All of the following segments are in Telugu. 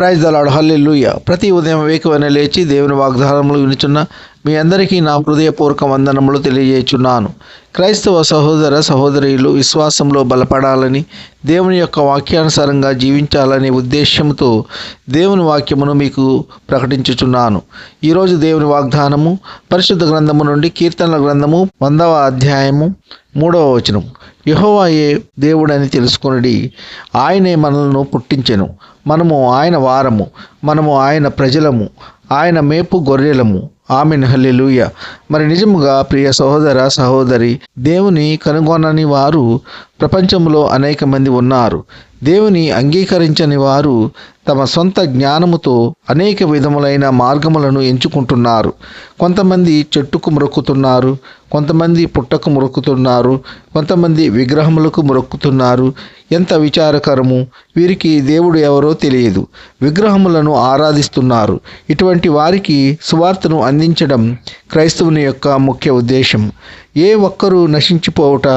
ప్రైజ్ దలాడు హల్లెలూయ. ప్రతి ఉదయం వేకువనే లేచి దేవుని వాగ్దానములు వినుచున్న మీ అందరికీ నా హృదయపూర్వక వందనములు తెలియజేయుచున్నాను. క్రైస్తవ సహోదర సహోదరులు విశ్వాసంలో బలపడాలని దేవుని యొక్క వాక్యానుసారంగా జీవించాలనే ఉద్దేశంతో దేవుని వాక్యమును మీకు ప్రకటించుచున్నాను. ఈరోజు దేవుని వాగ్దానము పరిశుద్ధ గ్రంథము నుండి కీర్తనల గ్రంథము వందవ అధ్యాయము మూడవ వచనం యహోవాయే దేవుడని తెలుసుకొనిడి. ఆయనే మనలను పుట్టించెను. మనము ఆయన వారము. మనము ఆయన ప్రజలము. ఆయన మేపు గొర్రెలము. ఆమెన్. హల్లెలూయ. మరి నిజముగా ప్రియ సహోదర సహోదరి దేవుని కనుగొనని వారు ప్రపంచంలో అనేక మంది ఉన్నారు. దేవుని అంగీకరించని వారు తమ సొంత జ్ఞానముతో అనేక విధములైన మార్గములను ఎంచుకుంటున్నారు. కొంతమంది చెట్టుకు మొక్కుతున్నారు కొంతమంది పుట్టకు మొక్కుతున్నారు కొంతమంది విగ్రహములకు మొక్కుతున్నారు ఎంత విచారకరము! వీరికి దేవుడు ఎవరో తెలియదు. విగ్రహములను ఆరాధిస్తున్నారు. ఇటువంటి వారికి సువార్తను అందించడం క్రైస్తవుని యొక్క ముఖ్య ఉద్దేశం. ఏ ఒక్కరూ నశించిపోవుట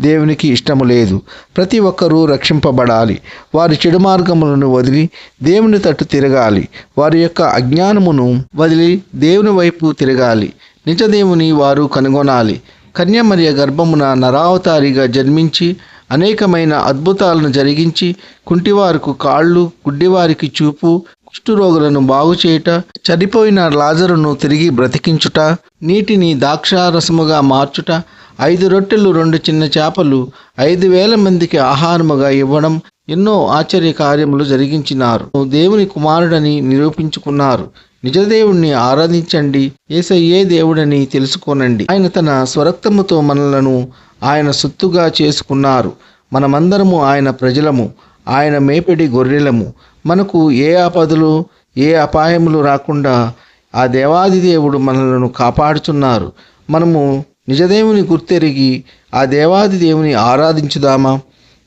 దేవునికి ఇష్టము లేదు ప్రతి ఒక్కరూ రక్షింపబడాలి. వారి చెడు మార్గములను వదిలి దేవుని తట్టు తిరగాలి. వారి యొక్క అజ్ఞానమును వదిలి దేవుని వైపు తిరగాలి. నిజదేవుని వారు కనుగొనాలి. కన్యమర్య గర్భమున నరావతారిగా జన్మించి అనేకమైన అద్భుతాలను జరిగించి కుంటివారికి కాళ్ళు గుడ్డివారికి చూపు కుష్ఠరోగులను బాగు చేయుట చనిపోయిన లాజరును తిరిగి బ్రతికించుట నీటిని ద్రాక్షారసముగా మార్చుట ఐదు రొట్టెలు రెండు చిన్న చేపలు ఐదు వేల మందికి ఆహారముగా ఇవ్వడం ఎన్నో ఆశ్చర్య కార్యములు జరిగించినారు. దేవుని కుమారుడని నిరూపించుకున్నారు. నిజదేవుణ్ణి ఆరాధించండి. ఏసయ్యే దేవుడని తెలుసుకోనండి. ఆయన తన స్వరక్తముతో మనలను ఆయన సొత్తుగా చేసుకున్నారు. మనమందరము ఆయన ప్రజలము. ఆయన మేపిడి గొర్రెలము. మనకు ఏ ఆపదలు ఏ అపాయములు రాకుండా ఆ దేవాది దేవుడు మనలను కాపాడుతున్నారు మనము నిజదేవుని గుర్తెరిగి ఆ దేవాది దేవుని ఆరాధించుదామా?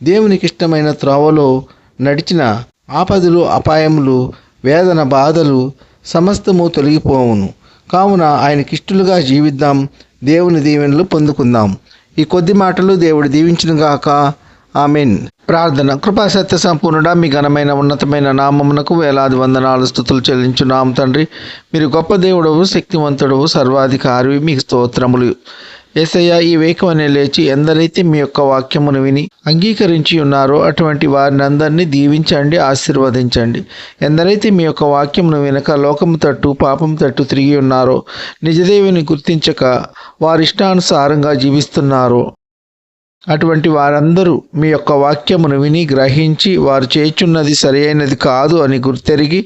దేవునికి ఇష్టమైన త్రోవలో నడిచిన ఆపదలు అపాయములు వేదన బాధలు సమస్తము తొలగిపోవును. కావున ఆయనకిష్టులుగా జీవిద్దాం దేవుని దీవెనలు పొందుకుందాం. ఈ కొద్ది మాటలు దేవుడు దీవించునుగాక. ఆమెన్. ప్రార్థన. కృపా సత్య సంపూర్ణుడా మీ ఘనమైన ఉన్నతమైన నామమునకు వేలాది వందనాలు స్థుతులు నామ తండ్రి. మీరు గొప్ప దేవుడవు శక్తివంతుడవు సర్వాధికారి మీకు స్తోత్రములు. ఏసయ్య ఈ వేకమనే లేచి ఎందరైతే మీ యొక్క వాక్యమును విని అంగీకరించి ఉన్నారో అటువంటి వారిని అందరినీ దీవించండి ఆశీర్వదించండి. ఎందరైతే మీ యొక్క వాక్యమును వినక లోకము తట్టు పాపం తట్టు తిరిగి ఉన్నారో నిజదేవిని గుర్తించక వారిష్టానుసారంగా జీవిస్తున్నారో అటువంటి వారందరూ మీ యొక్క వాక్యమును విని గ్రహించి వారు చేయుచున్నది సరైనది కాదు అని గుర్తెరిగి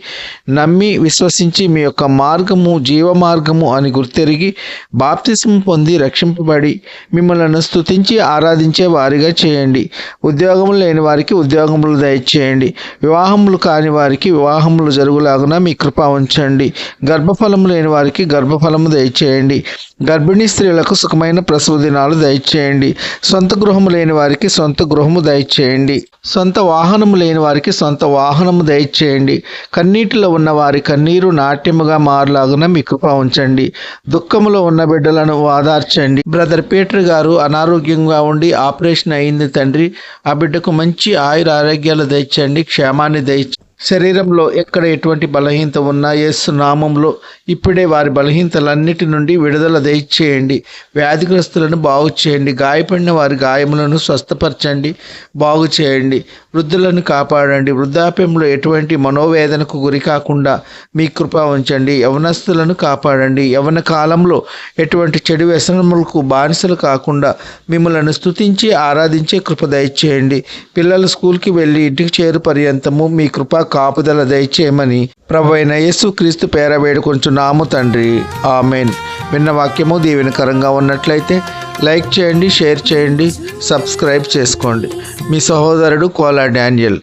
నమ్మి విశ్వసించి మీ యొక్క మార్గము జీవ మార్గము అని గుర్తెరిగి బాప్తిసం పొంది రక్షింపబడి మిమ్మల్ని స్థుతించి ఆరాధించే వారిగా చేయండి. ఉద్యోగములు లేని వారికి ఉద్యోగములు దయచేయండి. వివాహములు కాని వారికి వివాహములు జరుగులాగున మీ కృప ఉంచండి. గర్భఫలము లేని వారికి గర్భఫలము దయచేయండి. గర్భిణీ స్త్రీలకు సుఖమైన ప్రసవ దినాలు దయచేయండి. సొంత గృహము లేని వారికి సొంత గృహము దయచేయండి. సొంత వాహనము లేని వారికి సొంత వాహనము దయచేయండి. కన్నీటిలో ఉన్న వారి కన్నీరు నాట్యముగా మారులాగున మీ కృప ఉంచండి దుఃఖములో ఉన్న బిడ్డలను ఆదార్చండి బ్రదర్ పీటర్ గారు అనారోగ్యంగా ఉండి ఆపరేషన్ అయింది తండ్రి. ఆ బిడ్డకు మంచి ఆయుర ఆరోగ్యాలు దయచేయండి. క్షేమాన్ని దయచ శరీరంలో ఎక్కడ ఎటువంటి బలహీనత ఉన్నా యేసు నామంలో ఇప్పుడే వారి బలహీనతలన్నిటి నుండి విడుదల దయచేయండి. వ్యాధిగ్రస్తులను బాగు చేయండి. గాయపడిన వారి గాయములను స్వస్థపరచండి. బాగు చేయండి. వృద్ధులను కాపాడండి. వృద్ధాప్యంలో ఎటువంటి మనోవేదనకు గురి కాకుండా మీ కృప ఉంచండి. యవనస్తులను కాపాడండి. యవన కాలంలో ఎటువంటి చెడు వ్యసనములకు బానిసలు కాకుండా మిమ్మల్ని స్తుతించి ఆరాధించే కృప దయచేయండి. పిల్లలు స్కూల్కి వెళ్ళి ఇంటికి చేరు పర్యంతము మీ కృప కాపుదల దయచేయమని ప్రభైన యేసు క్రీస్తు పేర వేడుకొంచున్నాము తండ్రి. ఆమెన్. విన్న వాక్యము దీవెనకరంగా ఉన్నట్లయితే లైక్ చేయండి షేర్ చేయండి సబ్స్క్రైబ్ చేసుకోండి. మీ సహోదరుడు కోలా డానియల్.